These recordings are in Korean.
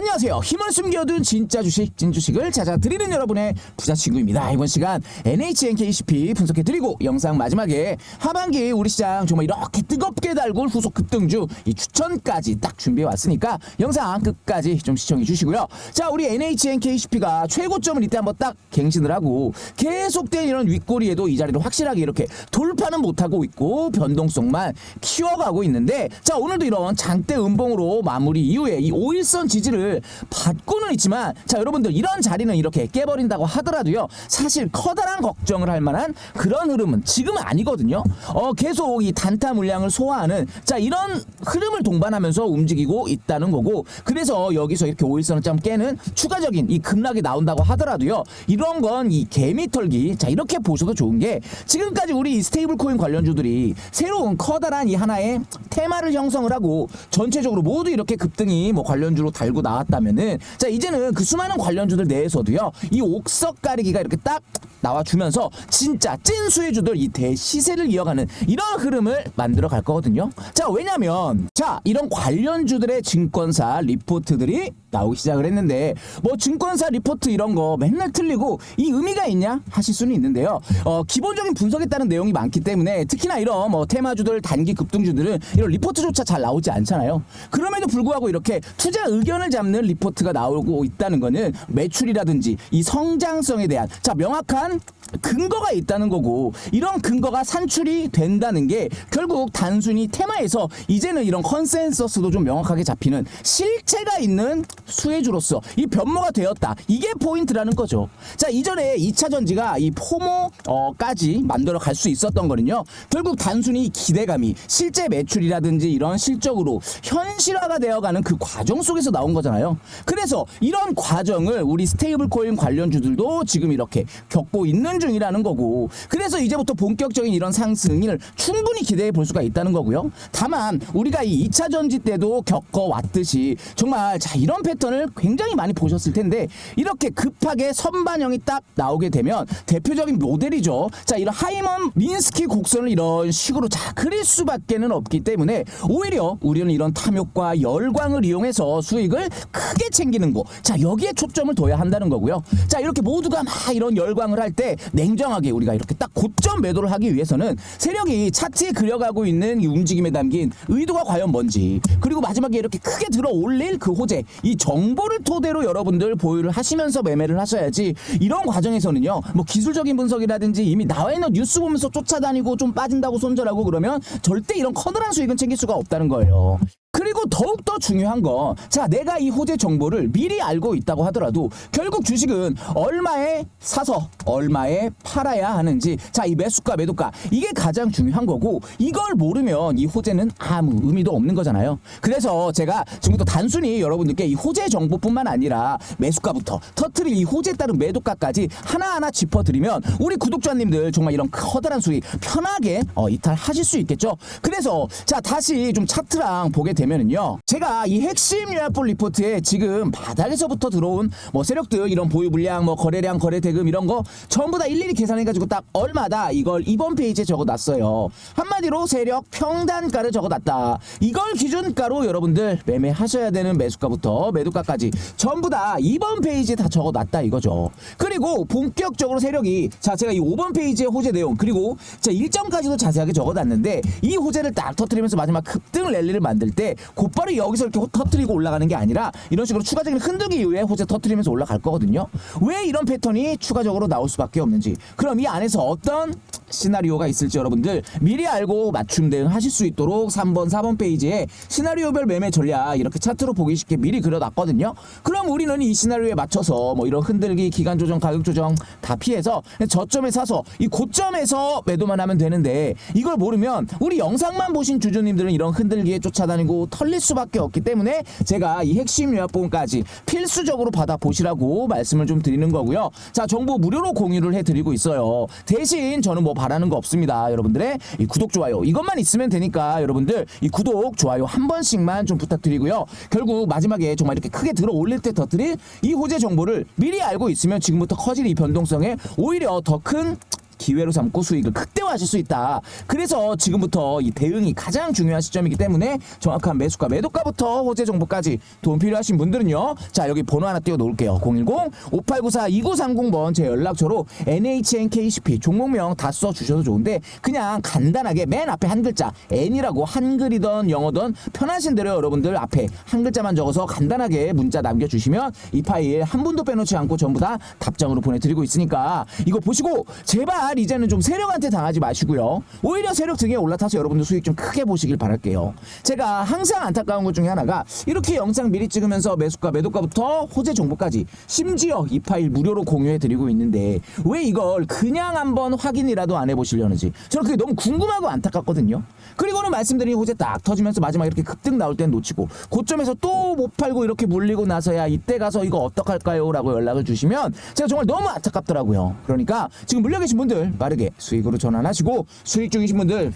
안녕하세요. 힘을 숨겨둔 진짜 주식, 찐주식을 찾아드리는 여러분의 부자 친구입니다. 이번 시간 NHNKCP 분석해드리고 영상 마지막에 하반기 우리 시장 정말 이렇게 뜨겁게 달굴 후속 급등주 이 추천까지 딱 준비해왔으니까 영상 끝까지 좀 시청해주시고요. 자, 우리 NHNKCP가 최고점을 이때 한번 딱 갱신을 하고 계속된 이런 윗꼬리에도 이 자리를 확실하게 이렇게 돌파는 못하고 있고 변동성만 키워가고 있는데 자, 오늘도 이런 장대 음봉으로 마무리 이후에 이 5일선 지지를 받고는 있지만 자 여러분들 이런 자리는 이렇게 깨버린다고 하더라도요 사실 커다란 걱정을 할 만한 그런 흐름은 지금은 아니거든요. 어 계속 이 단타 물량을 소화하는 자 이런 흐름을 동반하면서 움직이고 있다는 거고 그래서 여기서 이렇게 5일선을 좀 깨는 추가적인 이 급락이 나온다고 하더라도요 이런 건 이 개미털기 자 이렇게 보셔도 좋은 게 지금까지 우리 이 스테이블 코인 관련주들이 새로운 커다란 이 하나의 테마를 형성을 하고 전체적으로 모두 이렇게 급등이 뭐 관련주로 달고 나 왔다면은 자 이제는 그 수많은 관련주들 내에서도요 이 옥석 가리기가 이렇게 딱 나와주면서 진짜 찐 수혜주들 이 대시세를 이어가는 이런 흐름을 만들어 갈 거거든요. 자 왜냐면 자 이런 관련주들의 증권사 리포트들이 나오기 시작을 했는데 뭐 증권사 리포트 이런 거 맨날 틀리고 이 의미가 있냐 하실 수는 있는데요. 어 기본적인 분석에 따른 내용이 많기 때문에 특히나 이런 뭐 테마주들 단기 급등주들은 이런 리포트조차 잘 나오지 않잖아요. 그럼에도 불구하고 이렇게 투자 의견을 잡는 리포트가 나오고 있다는 거는 매출이라든지 이 성장성에 대한 자 명확한 근거가 있다는 거고 이런 근거가 산출이 된다는 게 결국 단순히 테마에서 이제는 이런 컨센서스도 좀 명확하게 잡히는 실체가 있는 수혜주로서 이 변모가 되었다. 이게 포인트라는 거죠. 자 이전에 2차 전지가 이 포모까지 만들어 갈 수 있었던 거는요. 결국 단순히 기대감이 실제 매출이라든지 이런 실적으로 현실화가 되어가는 그 과정 속에서 나온 거잖아요 그래서 이런 과정을 우리 스테이블 코인 관련주들도 지금 이렇게 겪고 있는 중이라는 거고 그래서 이제부터 본격적인 이런 상승을 충분히 기대해 볼 수가 있다는 거고요. 다만 우리가 이 2차 전지 때도 겪어왔듯이 정말 자 이런 패턴을 굉장히 많이 보셨을 텐데 이렇게 급하게 선반영이 딱 나오게 되면 대표적인 모델이죠. 자 이런 하이먼 민스키 곡선을 이런 식으로 자 그릴 수밖에는 없기 때문에 오히려 우리는 이런 탐욕과 열광을 이용해서 수익을 크게 챙기는 거. 자 여기에 초점을 둬야 한다는 거고요. 자 이렇게 모두가 막 이런 열광을 할 때 냉정하게 우리가 이렇게 딱 고점 매도를 하기 위해서는 세력이 차트에 그려가고 있는 이 움직임에 담긴 의도가 과연 뭔지 그리고 마지막에 이렇게 크게 들어 올릴 그 호재 이 정보를 토대로 여러분들 보유를 하시면서 매매를 하셔야지 이런 과정에서는요 뭐 기술적인 분석이라든지 이미 나와 있는 뉴스 보면서 쫓아다니고 좀 빠진다고 손절하고 그러면 절대 이런 커다란 수익은 챙길 수가 없다는 거예요. 그리고 더욱더 중요한 건, 자, 내가 이 호재 정보를 미리 알고 있다고 하더라도, 결국 주식은 얼마에 사서 얼마에 팔아야 하는지, 자, 이 매수가, 매도가, 이게 가장 중요한 거고, 이걸 모르면 이 호재는 아무 의미도 없는 거잖아요. 그래서 제가 지금부터 단순히 여러분들께 이 호재 정보뿐만 아니라 매수가부터 터트릴 이 호재에 따른 매도가까지 하나하나 짚어드리면, 우리 구독자님들 정말 이런 커다란 수익 편하게 어, 이탈하실 수 있겠죠. 그래서, 자, 다시 좀 차트랑 보게 되면 은요. 제가 이 핵심 요약본 리포트에 지금 바닥에서부터 들어온 뭐 세력들 이런 보유 물량 뭐 거래량 거래 대금 이런 거 전부 다 일일이 계산해 가지고 딱 얼마다 이걸 이번 페이지에 적어 놨어요. 한마디로 세력 평단가를 적어 놨다. 이걸 기준가로 여러분들 매매하셔야 되는 매수가부터 매도가까지 전부 다 이번 페이지에 다 적어 놨다 이거죠. 그리고 본격적으로 세력이 자 제가 이 5번 페이지의 호재 내용 그리고 자 일정까지도 자세하게 적어 놨는데 이 호재를 딱 터트리면서 마지막 급등 랠리를 만들 때 곧바로 여기서 이렇게 터트리고 올라가는 게 아니라 이런 식으로 추가적인 흔들기 이후에 호재 터트리면서 올라갈 거거든요. 왜 이런 패턴이 추가적으로 나올 수밖에 없는지. 그럼 이 안에서 어떤 시나리오가 있을지 여러분들 미리 알고 맞춤 대응하실 수 있도록 3번, 4번 페이지에 시나리오별 매매 전략 이렇게 차트로 보기 쉽게 미리 그려놨거든요. 그럼 우리는 이 시나리오에 맞춰서 뭐 이런 흔들기, 기간 조정, 가격 조정 다 피해서 저점에 사서 이 고점에서 매도만 하면 되는데 이걸 모르면 우리 영상만 보신 주주님들은 이런 흔들기에 쫓아다니고 털릴 수밖에 없기 때문에 제가 이 핵심 요약본까지 필수적으로 받아 보시라고 말씀을 좀 드리는 거고요. 자, 정보 무료로 공유를 해드리고 있어요. 대신 저는 뭐 바라는 거 없습니다. 여러분들의 이 구독, 좋아요 이것만 있으면 되니까 여러분들 이 구독, 좋아요 한 번씩만 좀 부탁드리고요. 결국 마지막에 정말 이렇게 크게 들어 올릴 때 터뜨릴 이 호재 정보를 미리 알고 있으면 지금부터 커질 이 변동성에 오히려 더 큰 기회로 삼고 수익을 극대화하실 수 있다. 그래서 지금부터 이 대응이 가장 중요한 시점이기 때문에 정확한 매수가 매도가부터 호재 정보까지 도움 필요하신 분들은요. 자 여기 번호 하나 띄워 놓을게요. 010-5894-2930번 제 연락처로 NHNKCP 종목명 다 써 주셔도 좋은데 그냥 간단하게 맨 앞에 한 글자 N이라고 한글이든 영어든 편하신 대로 여러분들 앞에 한 글자만 적어서 간단하게 문자 남겨주시면 이 파일 한 분도 빼놓지 않고 전부 다 답장으로 보내드리고 있으니까 이거 보시고 제발 이제는 좀 세력한테 당하지 마시고요. 오히려 세력 등에 올라타서 여러분들 수익 좀 크게 보시길 바랄게요. 제가 항상 안타까운 것 중에 하나가 이렇게 영상 미리 찍으면서 매수가 매도가부터 호재 정보까지 심지어 이 파일 무료로 공유해 드리고 있는데 왜 이걸 그냥 한번 확인이라도 안 해보시려는지 저는 그게 너무 궁금하고 안타깝거든요. 그리고는 말씀드린 호재 딱 터지면서 마지막 이렇게 급등 나올 땐 놓치고 고점에서 또 못 팔고 이렇게 물리고 나서야 이때 가서 이거 어떡할까요? 라고 연락을 주시면 제가 정말 너무 안타깝더라고요. 그러니까 지금 물려 계신 분들 빠르게 수익으로 전환하시고 수익 중이신 분들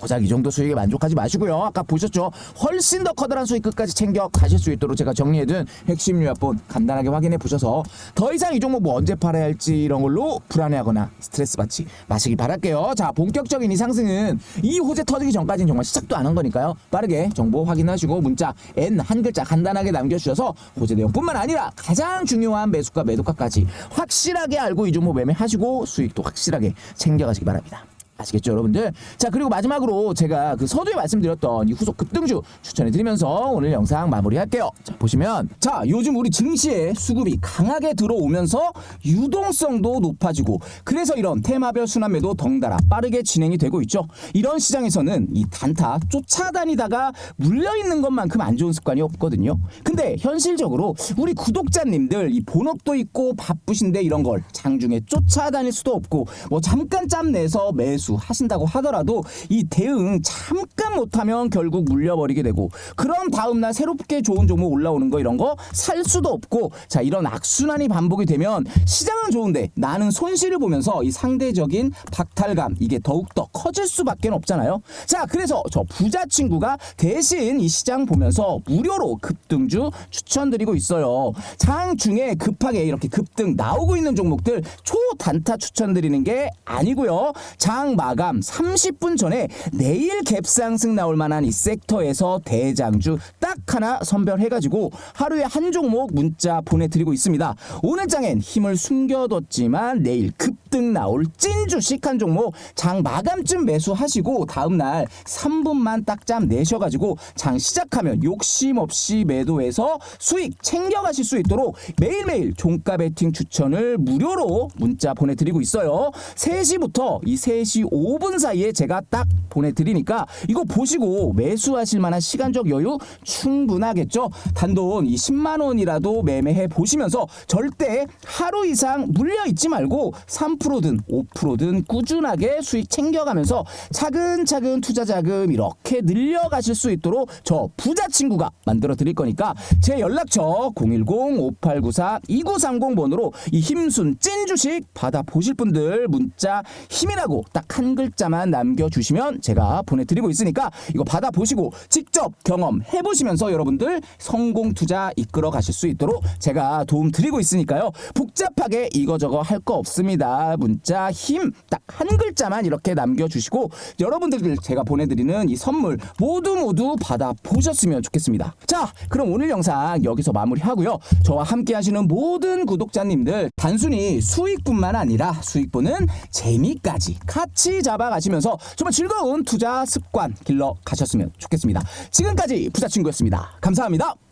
고작 이 정도 수익에 만족하지 마시고요. 아까 보셨죠? 훨씬 더 커다란 수익 끝까지 챙겨 가실 수 있도록 제가 정리해둔 핵심 요약본 간단하게 확인해 보셔서 더 이상 이 종목 뭐 언제 팔아야 할지 이런 걸로 불안해하거나 스트레스 받지 마시길 바랄게요. 자, 본격적인 이 상승은 이 호재 터지기 전까지는 정말 시작도 안 한 거니까요. 빠르게 정보 확인하시고 문자 N 한 글자 간단하게 남겨주셔서 호재 내용뿐만 아니라 가장 중요한 매수가 매도가까지 확실하게 알고 이 종목 매매하시고 수익도 확실하게 챙겨가시기 바랍니다. 아시겠죠, 여러분들? 자, 그리고 마지막으로 제가 그 서두에 말씀드렸던 이 후속 급등주 추천해 드리면서 오늘 영상 마무리할게요. 자, 보시면 자, 요즘 우리 증시에 수급이 강하게 들어오면서 유동성도 높아지고 그래서 이런 테마별 순환매도 덩달아 빠르게 진행이 되고 있죠. 이런 시장에서는 이 단타 쫓아다니다가 물려 있는 것만큼 안 좋은 습관이 없거든요. 근데 현실적으로 우리 구독자님들 이 본업도 있고 바쁘신데 이런 걸 장중에 쫓아다닐 수도 없고 뭐 잠깐 짬 내서 매수 하신다고 하더라도 이 대응 잠깐 못하면 결국 물려버리게 되고 그럼 다음날 새롭게 좋은 종목 올라오는 거 이런 거 살 수도 없고 자 이런 악순환이 반복이 되면 시장은 좋은데 나는 손실을 보면서 이 상대적인 박탈감 이게 더욱더 커질 수밖에 없잖아요. 자 그래서 저 부자 친구가 대신 이 시장 보면서 무료로 급등주 추천드리고 있어요. 장 중에 급하게 이렇게 급등 나오고 있는 종목들 초단타 추천드리는 게 아니고요. 장 마감 30분 전에 내일 갭상승 나올 만한 이 섹터에서 대장주 딱 하나 선별해가지고 하루에 한 종목 문자 보내드리고 있습니다. 오늘 장엔 힘을 숨겨뒀지만 내일 급 등 나올 찐 주식 한 종목 장 마감쯤 매수하시고 다음날 3분만 딱짬 내셔가지고 장 시작하면 욕심 없이 매도해서 수익 챙겨가실 수 있도록 매일매일 종가 베팅 추천을 무료로 문자 보내드리고 있어요. 3시부터 이 3시 5분 사이에 제가 딱 보내드리니까 이거 보시고 매수하실 만한 시간적 여유 충분하겠죠. 단돈 이 10만 원이라도 매매해 보시면서 절대 하루 이상 물려 있지 말고 3%든 5%든 꾸준하게 수익 챙겨가면서 차근차근 투자 자금 이렇게 늘려가실 수 있도록 저 부자 친구가 만들어 드릴 거니까 제 연락처 010-5894-2930번으로 이 힘순 찐 주식 받아 보실 분들 문자 힘이라고 딱 한 글자만 남겨주시면 제가 보내드리고 있으니까 이거 받아 보시고 직접 경험해 보시면서 여러분들 성공 투자 이끌어 가실 수 있도록 제가 도움 드리고 있으니까요. 복잡하게 이거저거 할 거 없습니다 문자 힘 딱 한 글자만 이렇게 남겨주시고 여러분들 제가 보내드리는 이 선물 모두 모두 받아 보셨으면 좋겠습니다. 자 그럼 오늘 영상 여기서 마무리하고요. 저와 함께 하시는 모든 구독자님들 단순히 수익뿐만 아니라 수익 보는 재미까지 같이 잡아가시면서 정말 즐거운 투자 습관 길러 가셨으면 좋겠습니다. 지금까지 부자친구였습니다. 감사합니다